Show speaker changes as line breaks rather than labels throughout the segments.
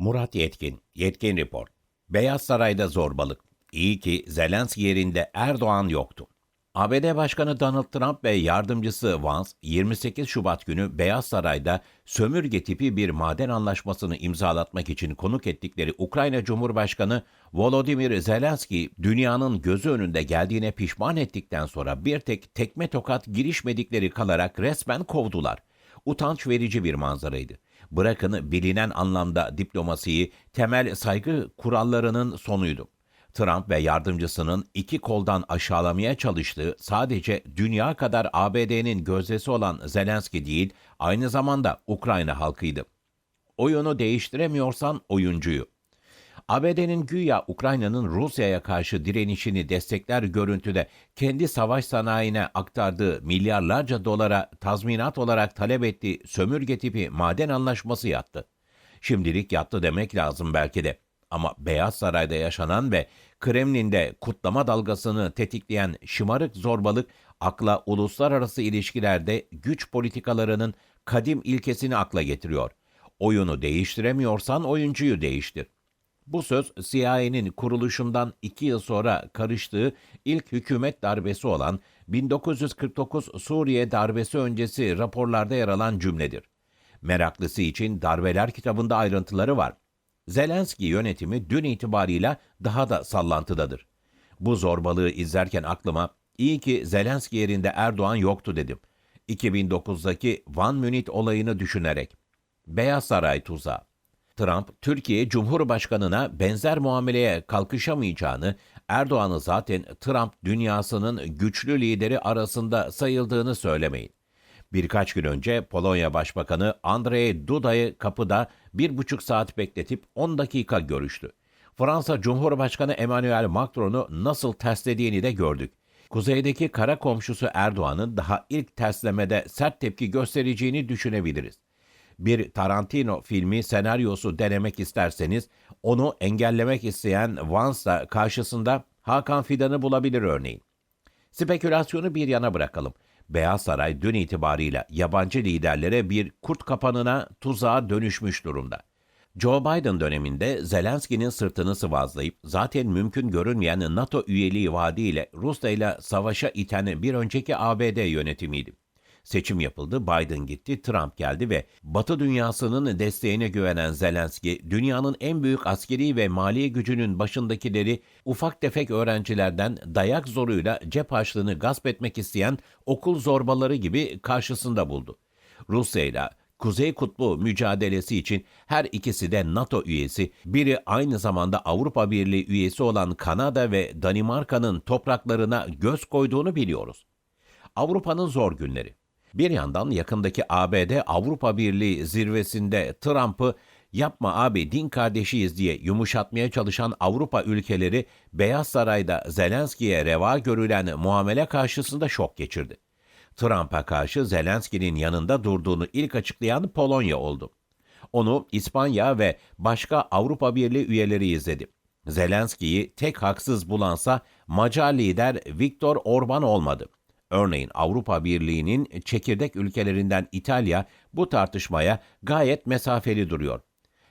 Murat Yetkin, Yetkin Report. Beyaz Saray'da zorbalık. İyi ki Zelenski yerinde Erdoğan yoktu. ABD Başkanı Donald Trump ve yardımcısı Vance 28 Şubat günü Beyaz Saray'da sömürge tipi bir maden anlaşmasını imzalatmak için konuk ettikleri Ukrayna Cumhurbaşkanı Volodymyr Zelenski dünyanın gözü önünde geldiğine pişman ettikten sonra bir tek tekme tokat girişmedikleri kalarak resmen kovdular. Utanç verici bir manzaraydı. Bırakın bilinen anlamda diplomasiyi temel saygı kurallarının sonuydu. Trump ve yardımcısının iki koldan aşağılamaya çalıştığı sadece dünya kadar ABD'nin gözdesi olan Zelenski değil, aynı zamanda Ukrayna halkıydı. Oyunu değiştiremiyorsan oyuncuyu. ABD'nin güya Ukrayna'nın Rusya'ya karşı direnişini destekler görüntüde kendi savaş sanayine aktardığı milyarlarca dolara tazminat olarak talep ettiği sömürge tipi maden anlaşması yattı. Şimdilik yattı demek lazım belki de. Ama Beyaz Saray'da yaşanan ve Kremlin'de kutlama dalgasını tetikleyen şımarık zorbalık akla uluslararası ilişkilerde güç politikalarının kadim ilkesini akla getiriyor. Oyunu değiştiremiyorsan oyuncuyu değiştir. Bu söz CIA'nin kuruluşundan iki yıl sonra karıştığı ilk hükümet darbesi olan 1949 Suriye darbesi öncesi raporlarda yer alan cümledir. Meraklısı için darbeler kitabında ayrıntıları var. Zelenski yönetimi dün itibarıyla daha da sallantıdadır. Bu zorbalığı izlerken aklıma iyi ki Zelenski yerinde Erdoğan yoktu dedim. 2009'daki Van Münit olayını düşünerek. Beyaz Saray tuzağı. Trump, Türkiye Cumhurbaşkanına benzer muameleye kalkışamayacağını, Erdoğan'ı zaten Trump dünyasının güçlü lideri arasında sayıldığını söylemeyin. Birkaç gün önce Polonya Başbakanı Andrzej Duda'yı kapıda bir buçuk saat bekletip 10 dakika görüştü. Fransa Cumhurbaşkanı Emmanuel Macron'u nasıl terslediğini de gördük. Kuzeydeki kara komşusu Erdoğan'ın daha ilk terslemede sert tepki göstereceğini düşünebiliriz. Bir Tarantino filmi senaryosu denemek isterseniz onu engellemek isteyen Vance da karşısında Hakan Fidan'ı bulabilir örneğin. Spekülasyonu bir yana bırakalım. Beyaz Saray dün itibarıyla yabancı liderlere bir kurt kapanına tuzağa dönüşmüş durumda. Joe Biden döneminde Zelenski'nin sırtını sıvazlayıp zaten mümkün görünmeyen NATO üyeliği vaadiyle Rusya ile savaşa iten bir önceki ABD yönetimiydi. Seçim yapıldı, Biden gitti, Trump geldi ve Batı dünyasının desteğine güvenen Zelenski, dünyanın en büyük askeri ve mali gücünün başındakileri ufak tefek öğrencilerden dayak zoruyla cep harçlığını gasp etmek isteyen okul zorbaları gibi karşısında buldu. Rusya ile Kuzey Kutbu mücadelesi için her ikisi de NATO üyesi, biri aynı zamanda Avrupa Birliği üyesi olan Kanada ve Danimarka'nın topraklarına göz koyduğunu biliyoruz. Avrupa'nın zor günleri. Bir yandan yakındaki ABD Avrupa Birliği zirvesinde Trump'ı yapma abi din kardeşiyiz diye yumuşatmaya çalışan Avrupa ülkeleri Beyaz Saray'da Zelenski'ye reva görülen muamele karşısında şok geçirdi. Trump'a karşı Zelenski'nin yanında durduğunu ilk açıklayan Polonya oldu. Onu İspanya ve başka Avrupa Birliği üyeleri izledi. Zelenski'yi tek haksız bulansa Macar lider Viktor Orban olmadı. Örneğin Avrupa Birliği'nin çekirdek ülkelerinden İtalya bu tartışmaya gayet mesafeli duruyor.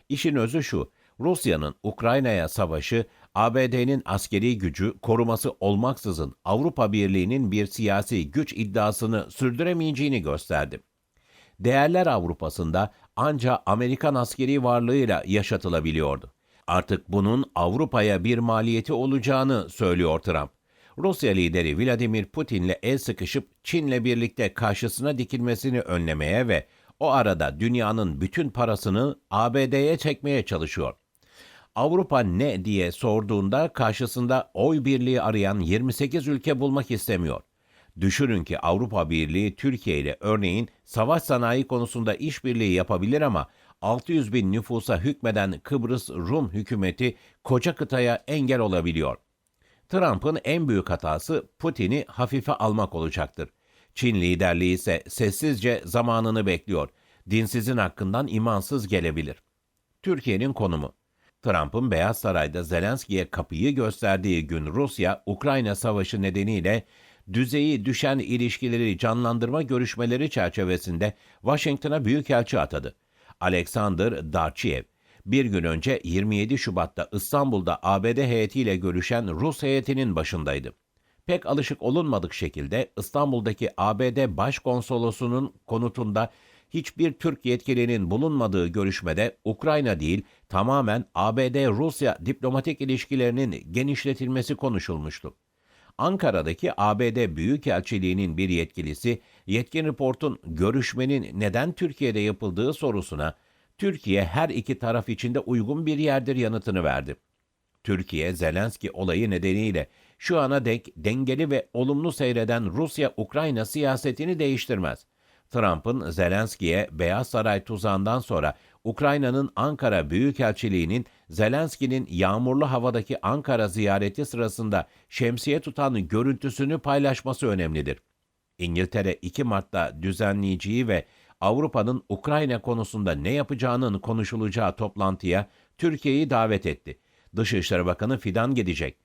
İşin özü şu, Rusya'nın Ukrayna'ya savaşı, ABD'nin askeri gücü koruması olmaksızın Avrupa Birliği'nin bir siyasi güç iddiasını sürdüremeyeceğini gösterdi. Değerler Avrupa'sında anca Amerikan askeri varlığıyla yaşatılabiliyordu. Artık bunun Avrupa'ya bir maliyeti olacağını söylüyor Trump. Rusya lideri Vladimir Putin'le el sıkışıp Çin'le birlikte karşısına dikilmesini önlemeye ve o arada dünyanın bütün parasını ABD'ye çekmeye çalışıyor. Avrupa ne diye sorduğunda karşısında oy birliği arayan 28 ülke bulmak istemiyor. Düşünün ki Avrupa Birliği Türkiye ile örneğin savaş sanayi konusunda işbirliği yapabilir ama 600 bin nüfusa hükmeden Kıbrıs Rum hükümeti koca kıtaya engel olabiliyor. Trump'ın en büyük hatası Putin'i hafife almak olacaktır. Çin liderliği ise sessizce zamanını bekliyor. Dinsizin hakkından imansız gelebilir. Türkiye'nin konumu Trump'ın Beyaz Saray'da Zelenski'ye kapıyı gösterdiği gün Rusya-Ukrayna savaşı nedeniyle düzeyi düşen ilişkileri canlandırma görüşmeleri çerçevesinde Washington'a büyükelçi atadı. Alexander Darchiev, Bir gün önce 27 Şubat'ta İstanbul'da ABD heyetiyle görüşen Rus heyetinin başındaydı. Pek alışık olunmadık şekilde İstanbul'daki ABD Başkonsolosu'nun konutunda hiçbir Türk yetkilinin bulunmadığı görüşmede Ukrayna değil tamamen ABD-Rusya diplomatik ilişkilerinin genişletilmesi konuşulmuştu. Ankara'daki ABD Büyükelçiliği'nin bir yetkilisi, Yetkin Report'un görüşmenin neden Türkiye'de yapıldığı sorusuna, Türkiye her iki taraf için de uygun bir yerdir yanıtını verdi. Türkiye, Zelenski olayı nedeniyle şu ana dek dengeli ve olumlu seyreden Rusya-Ukrayna siyasetini değiştirmez. Trump'ın Zelenski'ye Beyaz Saray tuzağından sonra Ukrayna'nın Ankara Büyükelçiliği'nin Zelenski'nin yağmurlu havadaki Ankara ziyareti sırasında şemsiye tutan görüntüsünü paylaşması önemlidir. İngiltere 2 Mart'ta düzenleyeceği ve Avrupa'nın Ukrayna konusunda ne yapacağının konuşulacağı toplantıya Türkiye'yi davet etti. Dışişleri Bakanı Fidan gidecek.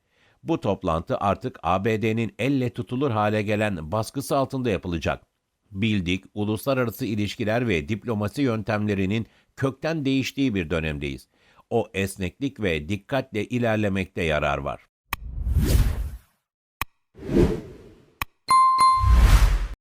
Bu toplantı artık ABD'nin elle tutulur hale gelen baskısı altında yapılacak. Bildik, uluslararası ilişkiler ve diplomasi yöntemlerinin kökten değiştiği bir dönemdeyiz. O esneklik ve dikkatle ilerlemekte yarar var.